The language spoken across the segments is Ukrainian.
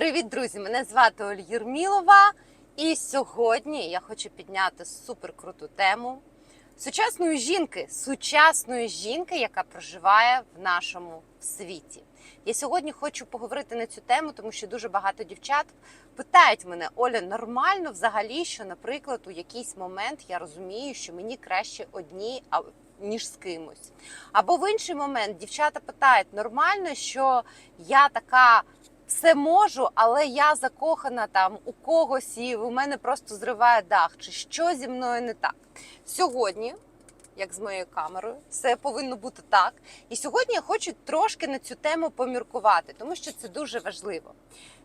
Привіт, друзі! Мене звати Оль Єрмілова. І сьогодні я хочу підняти суперкруту тему сучасної жінки, сучасної жінки, яка проживає в нашому світі. Я сьогодні хочу поговорити на цю тему, тому що дуже багато дівчат питають мене: Оля, нормально взагалі, що, наприклад, у якийсь момент я розумію, що мені краще одній, ніж з кимось. Або в інший момент дівчата питають: нормально, що я така все можу, але я закохана там у когось, і у мене просто зриває дах, чи що зі мною не так. Сьогодні, як з моєю камерою, все повинно бути так. І сьогодні я хочу трошки на цю тему поміркувати, тому що це дуже важливо.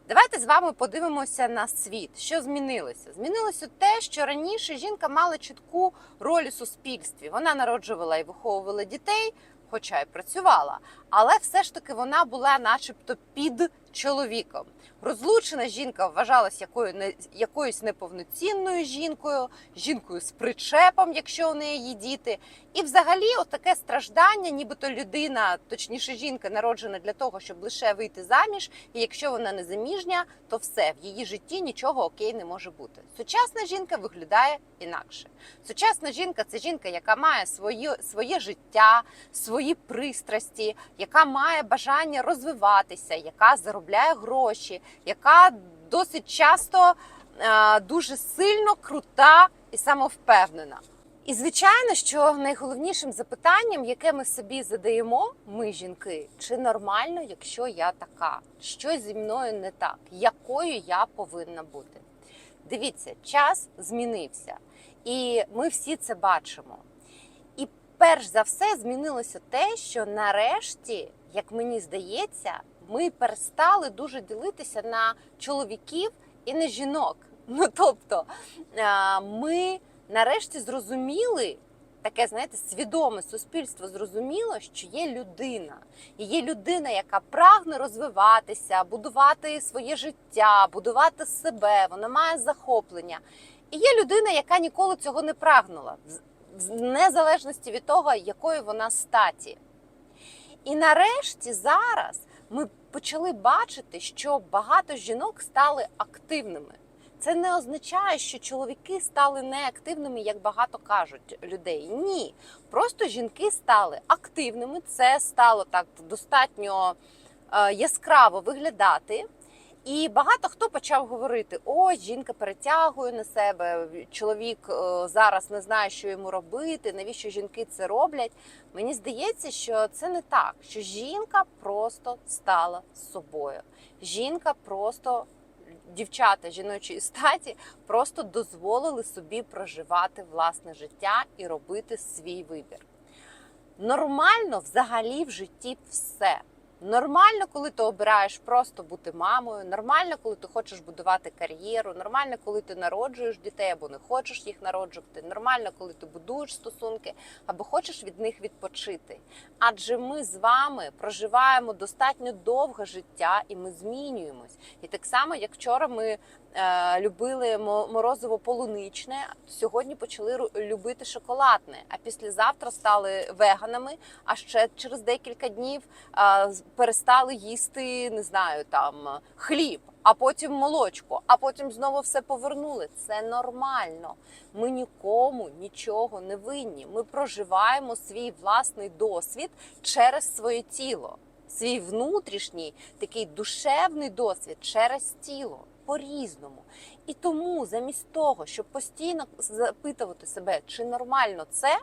Давайте з вами подивимося на світ. Що змінилося? Змінилося те, що раніше жінка мала чітку роль у суспільстві. Вона народжувала і виховувала дітей, хоча й працювала, але все ж таки вона була, начебто, під чоловіком. Розлучена жінка вважалась якою якоюсь неповноцінною жінкою, жінкою з причепом, якщо у неї є діти. І взагалі, от таке страждання, нібито людина, точніше, жінка народжена для того, щоб лише вийти заміж. І якщо вона не заміжня, то все в її житті нічого окей не може бути. Сучасна жінка виглядає інакше. Сучасна жінка це жінка, яка має своє, своє життя, свої пристрасті, яка має бажання розвиватися, яка заробляє гроші, яка досить часто е, дуже сильно крута і самовпевнена. І звичайно, що найголовнішим запитанням, яке ми собі задаємо, ми жінки, чи нормально, якщо я така, що зі мною не так, якою я повинна бути. Дивіться, час змінився, і ми всі це бачимо. Перш за все змінилося те, що нарешті, як мені здається, ми перестали дуже ділитися на чоловіків і на жінок. Ну тобто е, ми нарешті зрозуміли. Таке, знаєте, свідоме суспільство зрозуміло, що є людина, і є людина, яка прагне розвиватися, будувати своє життя, будувати себе. Вона має захоплення. І є людина, яка ніколи цього не прагнула, в незалежності від того, якої вона статі. І нарешті зараз ми почали бачити, що багато жінок стали активними. Це не означає, що чоловіки стали неактивними, як багато кажуть людей. Ні, просто жінки стали активними. Це стало так достатньо е, яскраво виглядати. І багато хто почав говорити: о, жінка перетягує на себе, чоловік е, зараз не знає, що йому робити, навіщо жінки це роблять. Мені здається, що це не так, що жінка просто стала собою. Жінка просто дівчата жіночої статі просто дозволили собі проживати власне життя і робити свій вибір. Нормально взагалі в житті все. Нормально, коли ти обираєш просто бути мамою, нормально, коли ти хочеш будувати кар'єру, нормально, коли ти народжуєш дітей або не хочеш їх народжувати, нормально, коли ти будуєш стосунки або хочеш від них відпочити. Адже ми з вами проживаємо достатньо довге життя і ми змінюємось. І так само, як вчора ми любили морозиво полуничне, сьогодні почали любити шоколадне, а післязавтра стали веганами. А ще через декілька днів е, перестали їсти, не знаю, там хліб, а потім молочко, а потім знову все повернули. Це нормально. Ми нікому нічого не винні. Ми проживаємо свій власний досвід через своє тіло, свій внутрішній такий душевний досвід через тіло. По-різному. І тому, замість того, щоб постійно запитувати себе, чи нормально це,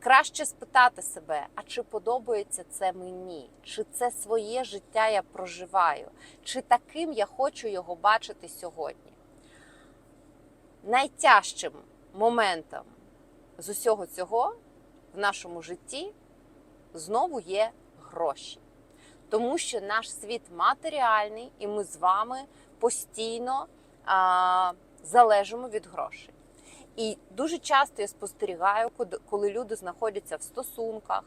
краще спитати себе, а чи подобається це мені? Чи це своє життя я проживаю? Чи таким я хочу його бачити сьогодні? Найтяжчим моментом з усього цього в нашому житті знову є гроші. Тому що наш світ матеріальний, і ми з вами постійно а, залежимо від грошей. І дуже часто я спостерігаю, коли люди знаходяться в стосунках,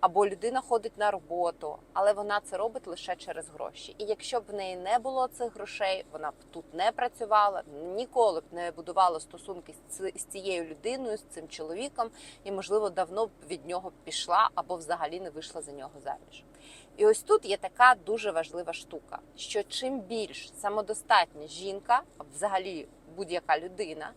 Або людина ходить на роботу, але вона це робить лише через гроші. І якщо б в неї не було цих грошей, вона б тут не працювала, ніколи б не будувала стосунки з цією людиною, з цим чоловіком, і, можливо, давно б від нього пішла або взагалі не вийшла за нього заміж. І ось тут є така дуже важлива штука: що чим більш самодостатня жінка, взагалі будь-яка людина,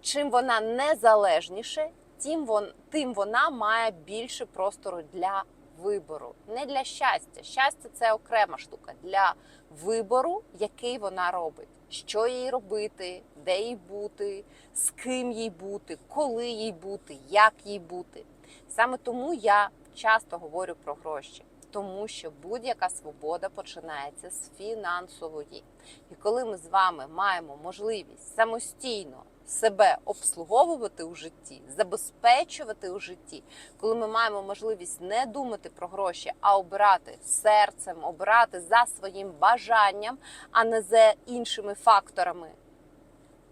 чим вона незалежніше, тим, вон, тим вона має більше простору для вибору. Не для щастя. Щастя це окрема штука для вибору, який вона робить. Що їй робити, де їй бути, з ким їй бути, коли їй бути, як їй бути. Саме тому я часто говорю про гроші, тому що будь-яка свобода починається з фінансової. І коли ми з вами маємо можливість самостійно себе обслуговувати у житті, забезпечувати у житті, коли ми маємо можливість не думати про гроші, а обирати серцем, обирати за своїм бажанням, а не за іншими факторами,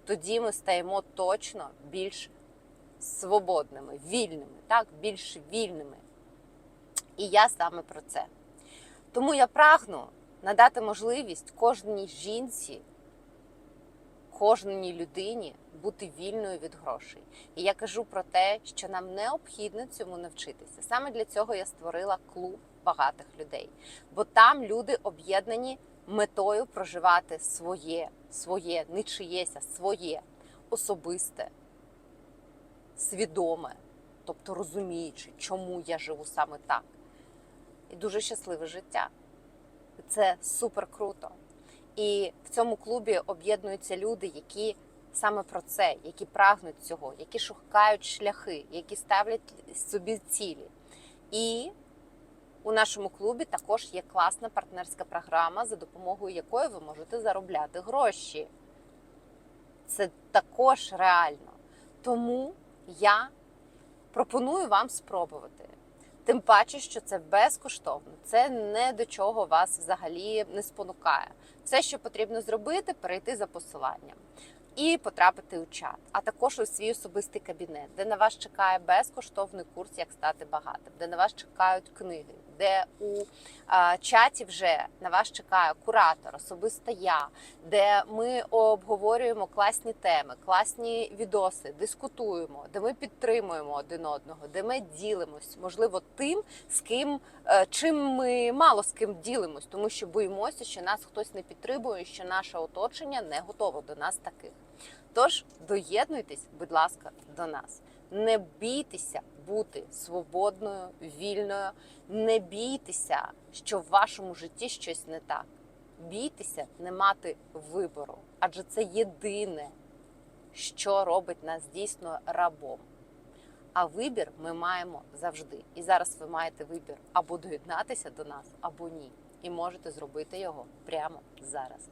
тоді ми стаємо точно більш свободними, вільними, так, більш вільними. І я саме про це. Тому я прагну надати можливість кожній жінці, кожній людині бути вільною від грошей. І я кажу про те, що нам необхідно цьому навчитися. Саме для цього я створила клуб багатих людей, бо там люди об'єднані метою проживати своє, своє, не чиєся, своє особисте, свідоме, тобто розуміючи, чому я живу саме так. І дуже щасливе життя. Це супер круто. І в цьому клубі об'єднуються люди, які саме про це, які прагнуть цього, які шукають шляхи, які ставлять собі цілі. І у нашому клубі також є класна партнерська програма, за допомогою якої ви можете заробляти гроші. Це також реально. Тому я пропоную вам спробувати. Тим паче, що це безкоштовно, це не до чого вас взагалі не спонукає. Все, що потрібно зробити, перейти за посиланням і потрапити у чат, а також у свій особистий кабінет, де на вас чекає безкоштовний курс, як стати багатим, де на вас чекають книги, де у чаті вже на вас чекає куратор, особиста я, де ми обговорюємо класні теми, класні відоси, дискутуємо, де ми підтримуємо один одного, де ми ділимось, можливо, тим, з ким е, чим ми мало з ким ділимось, тому що боїмося, що нас хтось не підтримує, що наше оточення не готове до нас таких. Тож доєднуйтесь, будь ласка, до нас. Не бійтеся бути свободною, вільною, не бійтеся, що в вашому житті щось не так. Бійтеся не мати вибору, адже це єдине, що робить нас дійсно рабом. А вибір ми маємо завжди. І зараз ви маєте вибір або доєднатися до нас, або ні. І можете зробити його прямо зараз.